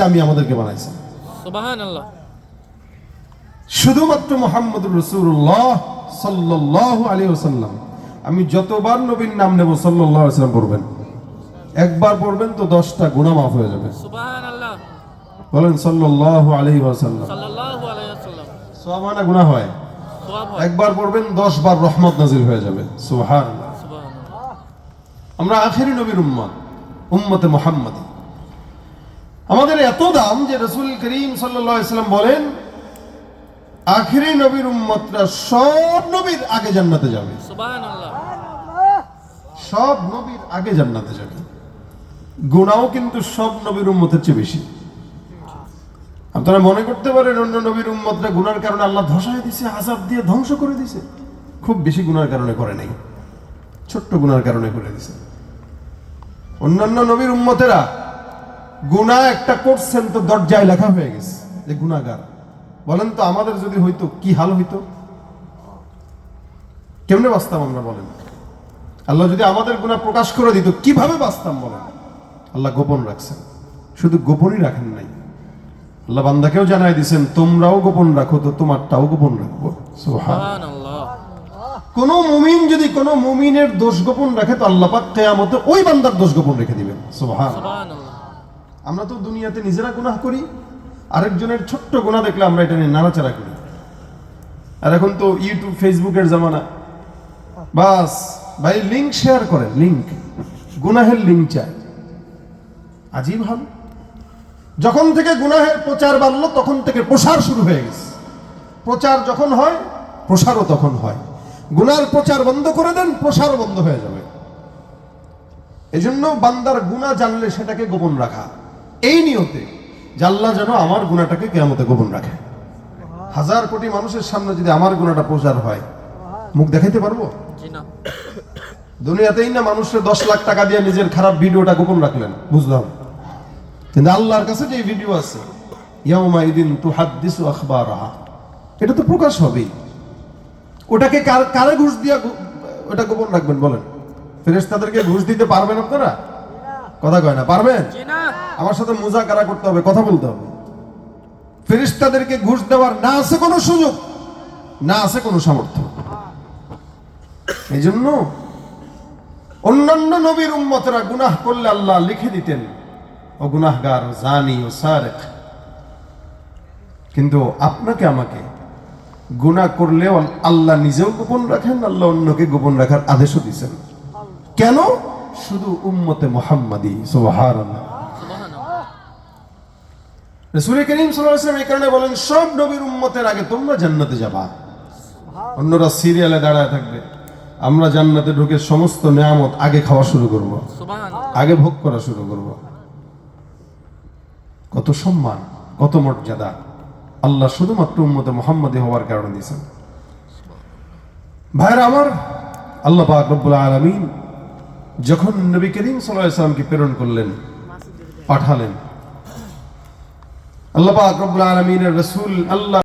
দামি আমাদেরকে বানাইছেন সুবাহান আল্লাহ শুধুমাত্র মোহাম্মদ রসুল্লাহ সাল্লাহ আলী ওসাল্লাম আমি যতবার নবীর নাম নেব সাল্লাহ সাল্লাম পড়বেন। একবার পড়বেন তো দশটা গুণা মাফ হয়ে যাবে। বলেন সাল্লাহ আলী ওসাল্লাম সোয়ামানা গুণা হয় একবার পড়বেন দশ বার রহমত নাজিল হয়ে যাবে। সুহান আমরা আখেরি নবীর উম্মত উম্মতে মোহাম্মদ। আমাদের এত দাম যে রসুল করিম সাল্লাম বলেন আখেরি নবীর উম্মতরা সব নবীর আগে জান্নাতে যাবে। সব নবীর আগে জান্নাতে যাবে। গুণাও কিন্তু সব নবীর উম্মতের চেয়ে বেশি। আপনারা মনে করতে পারেন অন্য নবীর উম্মতরা গুনার কারণে আল্লাহ ধসায় দিছে আজাব দিয়ে ধ্বংস করে দিছে। খুব বেশি গুনার কারণে করে নাই। ছোট্ট গুনার কারণে করে দিছে। অন্যান্য নবীর উম্মতেরা গুনাহ একটা করছেন তো দরজায় লেখা হয়ে গেছে যে গুনাহগার। বলেন তো আমাদের যদি হইতো কি হাল হইতো? কেমনে বাঁচতাম আমরা বলেন? আল্লাহ যদি আমাদের গুনাহ প্রকাশ করে দিত কীভাবে বাঁচতাম বলেন? আল্লাহ গোপন রাখছেন। শুধু গোপনই রাখেন নাই। আল্লাহ বান্দাকেও জানাই দিছেন তোমরাও গোপন রাখো তো তোমারটাও গোপন রাখব। কোন মুমিন যদি কোন মুমিনের দোষ গোপন রাখে তো আল্লাহ পাক কেয়ামতে ওই বান্দার দোষ গোপন রেখে দিবেন। সুবহান। সুবহানাল্লাহ। আমরা তো দুনিয়াতে নিজেরা গুনাহ করি, আরেকজনের ছোট্ট গুনাহ দেখলে আমরা এটা নিয়ে নাড়াচাড়া করি। আর এখন তো ইউটিউব ফেসবুকের জামানা। বাস, ভাই লিঙ্ক শেয়ার করেন লিঙ্ক গুনাহের লিঙ্ক চাই। আজই ভালো। যখন থেকে গুনাহের প্রচার বাড়লো, তখন থেকে প্রসার শুরু হয়ে গেছে। প্রচার যখন হয়, প্রসারও তখন হয়। গুনার প্রচার বন্ধ করে দেন, প্রসারও বন্ধ হয়ে যাবে। এজন্য বান্দার গুণা জানলে সেটাকে গোপন রাখা। এই নিয়তে আল্লাহ যেন আমার গুণাটাকে কেয়ামতে গোপন রাখে। হাজার কোটি মানুষের সামনে যদি আমার গুণাটা প্রচার হয় মুখ দেখাইতে পারব? দুনিয়াতেই না মানুষের দশ লাখ টাকা দিয়ে নিজের খারাপ ভিডিওটা গোপন রাখলেন বুঝলাম? কিন্তু আল্লাহর কাছে যে ভিডিও আছে এটা তো প্রকাশ হবেই। ওটাকে কার- কারে ঘুষ দিয়া ওটা গোপন রাখবেন বলেন? ফেরেশতাদেরকে ঘুষ দিতে পারবেন আপনারা? কথা কয় না পারবেন? না। আমার সাথে মুজাকারা করতে হবে, কথা বলতে হবে। ফেরেশতাদেরকে ঘুষ দেওয়ার না আছে কোনো সুযোগ, না আছে কোনো সামর্থ্য। এই জন্য অন্যান্য নবীর উম্মতরা গুনাহ করলে আল্লাহ লিখে দিতেন, ও গুনাহগার জানি, ও সারেক। কিন্তু আপনাকে আমাকে গুনাহ করলেও আল্লাহ নিজেও গোপন রাখেন, আল্লাহ অন্যকে গোপন রাখার আদেশও দিচ্ছেন কেন? শুধু উম্মতে মোহাম্মদী সোহার আল্লাহ রসুল করিম সাল্লাম এই কারণে বলেন সব নবীর উম্মতের আগে তোমরা জান্নাতে যাবা। অন্যরা সিরিয়ালে দাঁড়ায় থাকবে। আমরা জান্নাতে ঢুকে সমস্ত নিয়ামত আগে খাওয়া শুরু করব। আগে ভোগ করা শুরু করব। কত সম্মান কত মর্যাদা। আল্লাহ শুধুমাত্র উম্মতে মোহাম্মদী হওয়ার কারণে দিয়েছেন। ভাইরা আমার আল্লাহ পাক রব্বুল আলামিন যখন নবী করিম সাল্লাল্লাহু আলাইহি সাল্লামকে প্রেরণ করলেন পাঠালেন আল্লাহ পাক রব্বুল আলামিনের রাসূল আল্লাহ